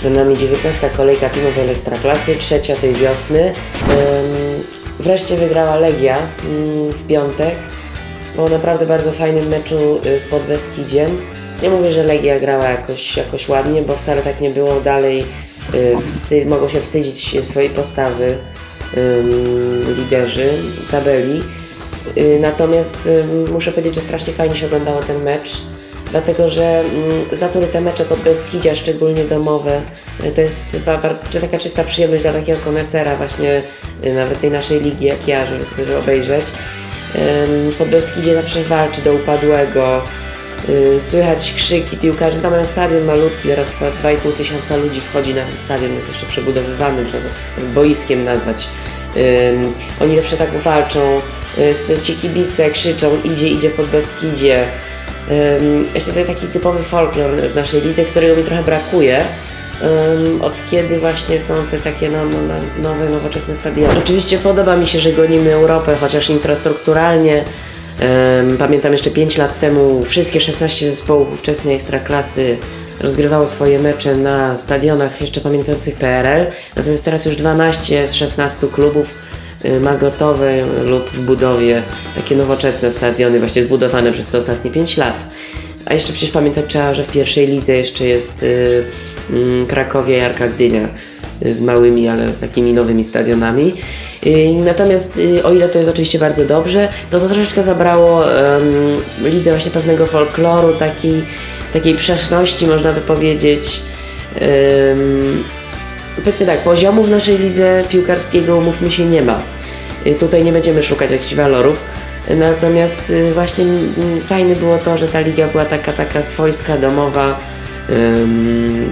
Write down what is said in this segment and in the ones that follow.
Za nami 19 kolejka teamowej Ekstraklasy, trzecia tej wiosny. Wreszcie wygrała Legia ym, w piątek po naprawdę bardzo fajnym meczu y, z Podbeskidziem. Nie mówię, że Legia grała jakoś, jakoś ładnie, bo wcale tak nie było. Dalej y, wsty- mogą się wstydzić swojej postawy liderzy tabeli. Y, Natomiast muszę powiedzieć, że strasznie fajnie się oglądało ten mecz, dlatego że mm, z natury te mecze pod Beskidzia, szczególnie domowe, y, to jest bardzo, taka czysta przyjemność dla takiego konesera właśnie y, nawet tej naszej ligi jak ja, żeby sobie obejrzeć. Pod Beskidzie zawsze walczy do upadłego, y, słychać krzyki piłkarzy, tam mają stadion malutki, teraz chyba 2,5 tysiąca ludzi wchodzi na ten stadion, jest jeszcze przebudowywany, można to tak boiskiem nazwać. Oni zawsze tak walczą, ci kibice krzyczą, idzie, idzie pod Beskidzie. Ym, Jeszcze to jest taki typowy folklor w naszej lidze, którego mi trochę brakuje. Ym, od kiedy właśnie są te takie no, no, no, nowe, nowoczesne stadiony. Oczywiście podoba mi się, że gonimy Europę, chociaż infrastrukturalnie. Ym, pamiętam jeszcze 5 lat temu wszystkie 16 zespołów ówczesnej ekstraklasy rozgrywało swoje mecze na stadionach jeszcze pamiętających PRL. Natomiast teraz już 12 z 16 klubów ma gotowe lub w budowie takie nowoczesne stadiony, właśnie zbudowane przez te ostatnie 5 lat. A jeszcze przecież pamiętać trzeba, że w pierwszej lidze jeszcze jest y, mm, Krakowie i Arka Gdynia y, z małymi, ale takimi nowymi stadionami. Y, Natomiast y, o ile to jest oczywiście bardzo dobrze, to to troszeczkę zabrało em, lidze właśnie pewnego folkloru, takiej, takiej przeszłości można by powiedzieć. Powiedzmy tak, poziomu w naszej lidze piłkarskiego, umówmy się, nie ma. Y, Tutaj nie będziemy szukać jakichś walorów. Natomiast y, właśnie mm, fajne było to, że ta liga była taka, taka swojska, domowa.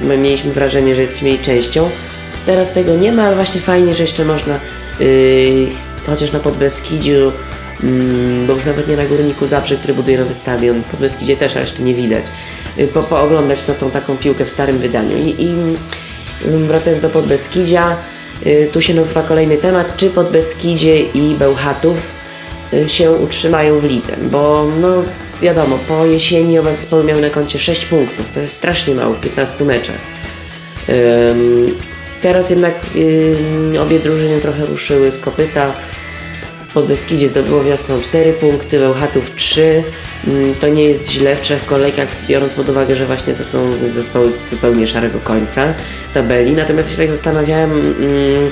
My mieliśmy wrażenie, że jesteśmy jej częścią. Teraz tego nie ma, ale właśnie fajnie, że jeszcze można y, chociaż na Podbeskidziu, mm, bo już nawet nie na Górniku Zabrze, który buduje nowy stadion, Podbeskidzie też, a jeszcze nie widać, po, pooglądać to, tą taką piłkę w starym wydaniu. I, i mm, wracając do Podbeskidzia, y, tu się nazywa kolejny temat, czy Podbeskidzie i Bełchatów y, się utrzymają w lidze, bo no wiadomo, po jesieni oba zespoły miały na koncie 6 punktów, to jest strasznie mało w 15 meczach. Teraz jednak obie drużyny trochę ruszyły z kopyta. Podbeskidzie zdobyło wiosną 4 punkty, Bełchatów 3. Ym, To nie jest źle w trzech kolejkach, biorąc pod uwagę, że właśnie to są zespoły z zupełnie szarego końca tabeli. Natomiast się tak zastanawiałem, ym,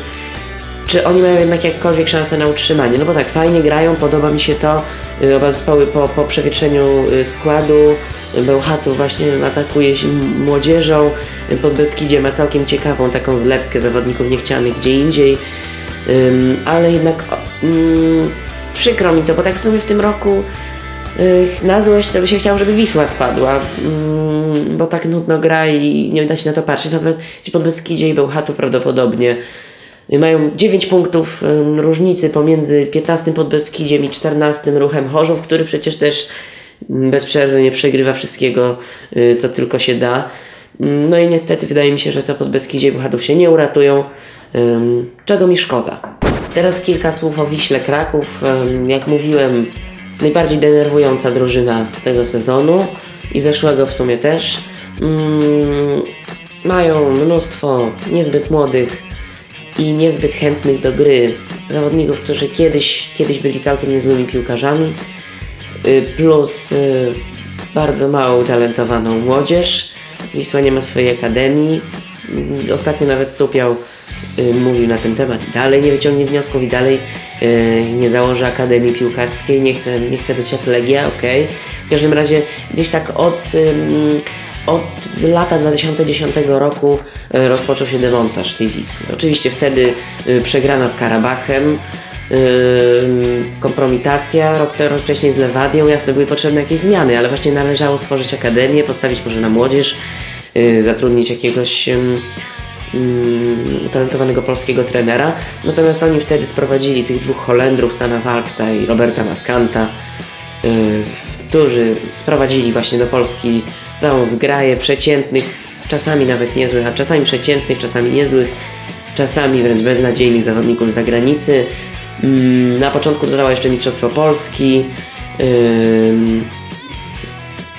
czy oni mają jednak jakkolwiek szansę na utrzymanie. No bo tak, fajnie grają, podoba mi się to. Y, Oba zespoły po, po przewietrzeniu y, składu Bełchatów właśnie atakuje się młodzieżą. Y, Pod Beskidzie ma całkiem ciekawą taką zlepkę zawodników niechcianych gdzie indziej. Ale jednak ym, przykro mi to, bo tak w sumie w tym roku na złość to by się chciało, żeby Wisła spadła, ym, bo tak nudno gra i nie da się na to patrzeć. Natomiast ci pod Beskidzie i Bełchatów prawdopodobnie mają 9 punktów różnicy pomiędzy 15 Podbeskidziem i 14 Ruchem Chorzów, który przecież też ym, bez przerwy nie przegrywa wszystkiego, y, co tylko się da. Ym, No i niestety wydaje mi się, że to Podbeskidzie i Bełchatów się nie uratują, czego mi szkoda. Teraz kilka słów o Wiśle Kraków. Jak mówiłem, najbardziej denerwująca drużyna tego sezonu i zeszłego w sumie też. Ym, Mają mnóstwo niezbyt młodych i niezbyt chętnych do gry zawodników, którzy kiedyś, kiedyś byli całkiem niezłymi piłkarzami, y, plus y, bardzo mało utalentowaną młodzież. Wisła nie ma swojej akademii. Mm, Ostatnio nawet Cupiał y, mówił na ten temat i dalej nie wyciągnie wniosków i dalej nie założy akademii piłkarskiej, nie chce, nie chce być jak Legia, okej. W każdym razie gdzieś tak od, od lata 2010 roku y, rozpoczął się demontaż tej Wisły. Oczywiście wtedy y, przegrana z Karabachem, kompromitacja, rok, rok wcześniej z Lewadią, jasne, były potrzebne jakieś zmiany, ale właśnie należało stworzyć akademię, postawić może na młodzież, y, zatrudnić jakiegoś utalentowanego polskiego trenera. Natomiast oni wtedy sprowadzili tych dwóch Holendrów, Stana Walksa i Roberta Maskanta, y, którzy sprowadzili właśnie do Polski całą zgraję przeciętnych, czasami nawet niezłych, a czasami przeciętnych, czasami niezłych, czasami wręcz beznadziejnych zawodników z zagranicy. Mm, Na początku dodała jeszcze Mistrzostwo Polski,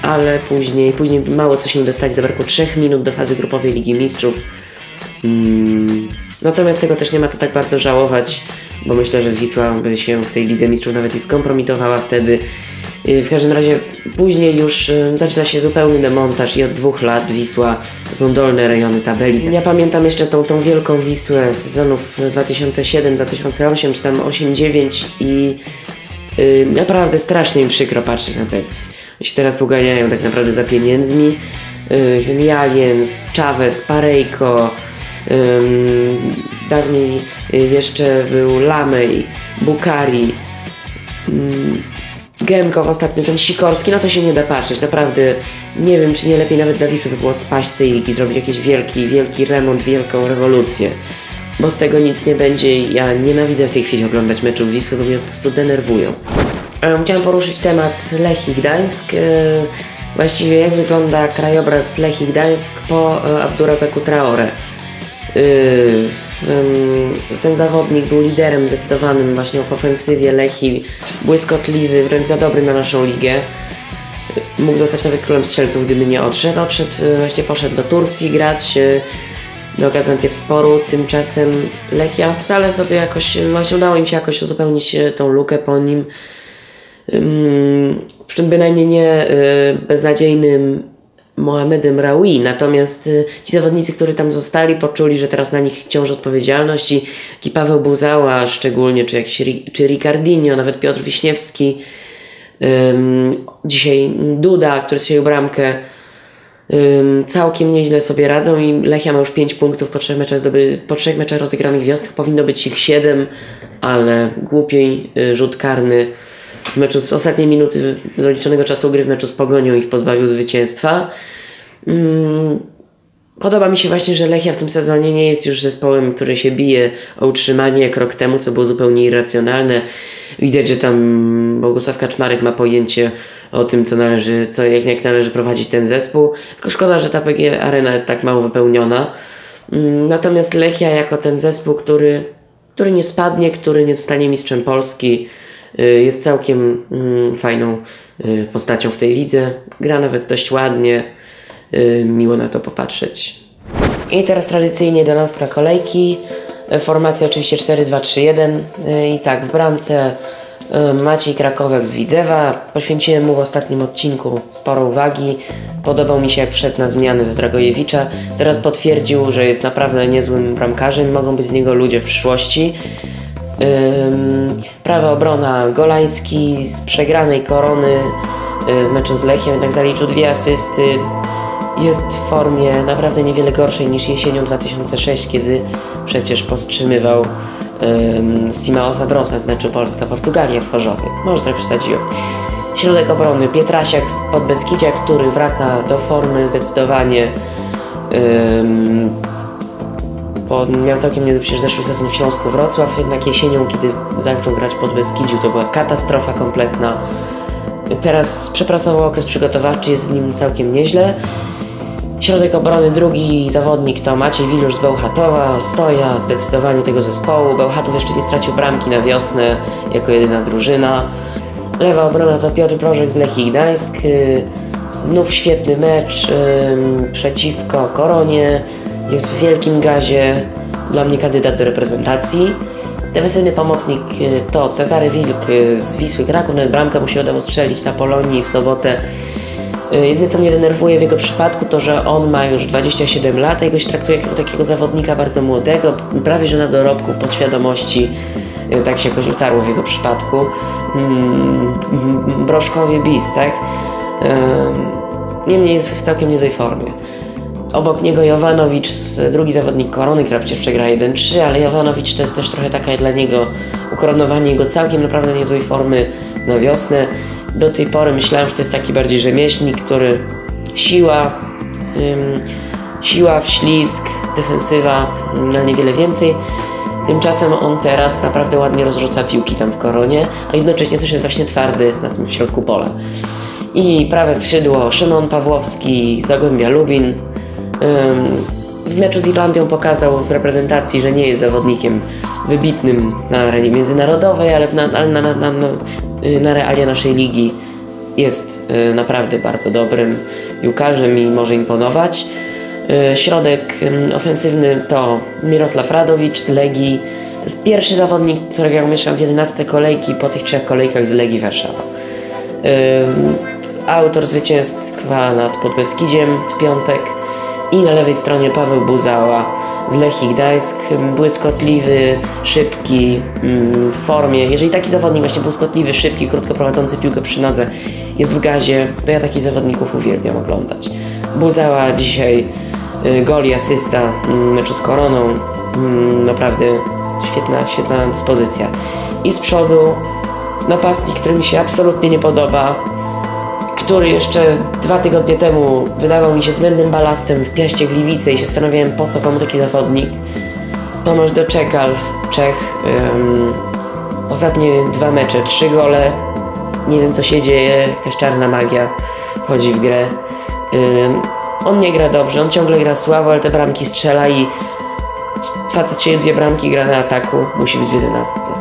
ale później, później mało co się nie dostali, zabrakło 3 minut do fazy grupowej Ligi Mistrzów. Mm, natomiast tego też nie ma co tak bardzo żałować, bo myślę, że Wisła by się w tej Lidze Mistrzów nawet i skompromitowała wtedy. Y, W każdym razie później już y, zaczyna się zupełny demontaż i od dwóch lat Wisła to są dolne rejony tabeli. Ja pamiętam jeszcze tą, tą wielką Wisłę z sezonów 2007, 2008 czy tam 8-9 i y, naprawdę strasznie mi przykro patrzeć na te. Oni się teraz uganiają tak naprawdę za pieniędzmi. Y, Jaliens, Chavez, Parejko, dawniej jeszcze był Lamej, Bukari, ym, Genkow ostatnio, ten Sikorski, no to się nie da patrzeć. Naprawdę nie wiem, czy nie lepiej nawet dla Wisły by było spaść z tej ligi, zrobić jakiś wielki, wielki remont, wielką rewolucję. Bo z tego nic nie będzie i ja nienawidzę w tej chwili oglądać meczów Wisły, bo mnie po prostu denerwują. Chciałem poruszyć temat Lechii Gdańsk. E, Właściwie jak wygląda krajobraz Lechii Gdańsk po e, Abdurazaku Traore. Em, Ten zawodnik był liderem zdecydowanym właśnie w ofensywie Lechii, błyskotliwy, wręcz za dobry na naszą ligę. Mógł zostać nawet królem strzelców, gdyby nie odszedł. Odszedł, e, właśnie poszedł do Turcji grać, e, do Gaziantepsporu. Tymczasem Lechia wcale sobie jakoś, właśnie udało im się jakoś uzupełnić tą lukę po nim. Przy czym bynajmniej nie y, beznadziejnym Mohamedem Raoui. Natomiast y, ci zawodnicy, którzy tam zostali, poczuli, że teraz na nich ciąży odpowiedzialność i taki Paweł Buzała szczególnie, czy, jakiś, czy Ricardinho, nawet Piotr Wiśniewski, ym, dzisiaj Duda, który strzelił bramkę, ym, całkiem nieźle sobie radzą i Lechia ma już 5 punktów po trzech meczach, zdoby, po trzech meczach rozegranych wiosnach. Powinno być ich 7, ale głupiej y, rzut karny w meczu z ostatniej minuty doliczonego czasu gry w meczu z Pogonią ich pozbawił zwycięstwa. Mm, Podoba mi się właśnie, że Lechia w tym sezonie nie jest już zespołem, który się bije o utrzymanie jak rok temu, co było zupełnie irracjonalne. Widać, że tam Bogusław Kaczmarek ma pojęcie o tym, co należy, co, jak, jak należy prowadzić ten zespół. Tylko szkoda, że ta PG Arena jest tak mało wypełniona. Mm, Natomiast Lechia jako ten zespół, który, który nie spadnie, który nie zostanie mistrzem Polski, jest całkiem mm, fajną y, postacią w tej lidze. Gra nawet dość ładnie. Y, miło na to popatrzeć. I teraz tradycyjnie jedenastka kolejki. Y, Formacja oczywiście 4-2-3-1. Y, I tak, w bramce y, Maciej Krakowek z Widzewa. Poświęciłem mu w ostatnim odcinku sporo uwagi. Podobał mi się jak wszedł na zmiany z Dragojewicza. Teraz potwierdził, że jest naprawdę niezłym bramkarzem. Mogą być z niego ludzie w przyszłości. Prawa obrona Golański z przegranej korony y, w meczu z Lechiem, jednak zaliczył dwie asysty. Jest w formie naprawdę niewiele gorszej niż jesienią 2006, kiedy przecież powstrzymywał ym, Simaosa Brosa w meczu Polska-Portugalia w Chorzowie. Może trochę przesadziłem. Środek obrony Pietrasiak z Podbeskidzia, który wraca do formy zdecydowanie. Ym, bo miał całkiem niezły przecież zeszły sezon w Śląsku Wrocław, jednak jesienią, kiedy zaczął grać pod Beskidziu, to była katastrofa kompletna. Teraz przepracował okres przygotowawczy, jest z nim całkiem nieźle. Środek obrony drugi zawodnik to Maciej Wilusz z Bełchatowa, stoja zdecydowanie tego zespołu. Bełchatów jeszcze nie stracił bramki na wiosnę jako jedyna drużyna. Lewa obrona to Piotr Brożek z Lechii Gdańsk. Znów świetny mecz przeciwko Koronie. Jest w wielkim gazie. Dla mnie kandydat do reprezentacji. Defensywny pomocnik y, to Cezary Wilk z Wisły Kraków. Nawet bramkę mu się udało strzelić na Polonii w sobotę. Y, Jedyne co mnie denerwuje w jego przypadku to, że on ma już 27 lat, a jego się traktuje jako takiego zawodnika bardzo młodego, prawie że na dorobku w podświadomości. Y, Tak się jakoś utarło w jego przypadku. Mm, mm, Broszkowie bis, tak? Niemniej jest w całkiem niezłej formie. Obok niego Jovanowicz, drugi zawodnik Korony, która przecież przegra 1-3, ale Jovanowicz to jest też trochę taka dla niego ukoronowanie jego całkiem naprawdę niezłej formy na wiosnę. Do tej pory myślałem, że to jest taki bardziej rzemieślnik, który siła, ym, siła, wślizg, defensywa, ale niewiele więcej. Tymczasem on teraz naprawdę ładnie rozrzuca piłki tam w koronie, a jednocześnie też jest właśnie twardy na tym środku pola. I prawe skrzydło Szymon Pawłowski Zagłębia Lubin. W meczu z Irlandią pokazał w reprezentacji, że nie jest zawodnikiem wybitnym na arenie międzynarodowej, ale na, na, na, na, y, na realia naszej ligi jest y, naprawdę bardzo dobrym piłkarzem i może imponować. Y, Środek ofensywny to Mirosław Radowicz z Legii. To jest pierwszy zawodnik, którego ja umieszczam w 11 kolejki po tych trzech kolejkach z Legii Warszawa. Autor zwycięstwa nad Podbeskidziem w piątek i na lewej stronie Paweł Buzała z Lechii Gdańsk. Ym, Błyskotliwy, szybki, ym, w formie. Jeżeli taki zawodnik właśnie błyskotliwy, szybki, krótko prowadzący piłkę przy nodze jest w gazie, to ja takich zawodników uwielbiam oglądać. Buzała dzisiaj y, gol i asysta w meczu z Koroną. Naprawdę świetna, świetna dyspozycja. I z przodu napastnik, który mi się absolutnie nie podoba, który jeszcze dwa tygodnie temu wydawał mi się zbędnym balastem w Piaście Gliwice i się zastanawiałem po co komu taki zawodnik. Tomasz Doczekal, Czech. Ym, ostatnie dwa mecze, trzy gole. Nie wiem co się dzieje, jakaś czarna magia chodzi w grę. Ym, on nie gra dobrze, on ciągle gra słabo, ale te bramki strzela i facet się dwie bramki gra na ataku, musi być w jedenastce.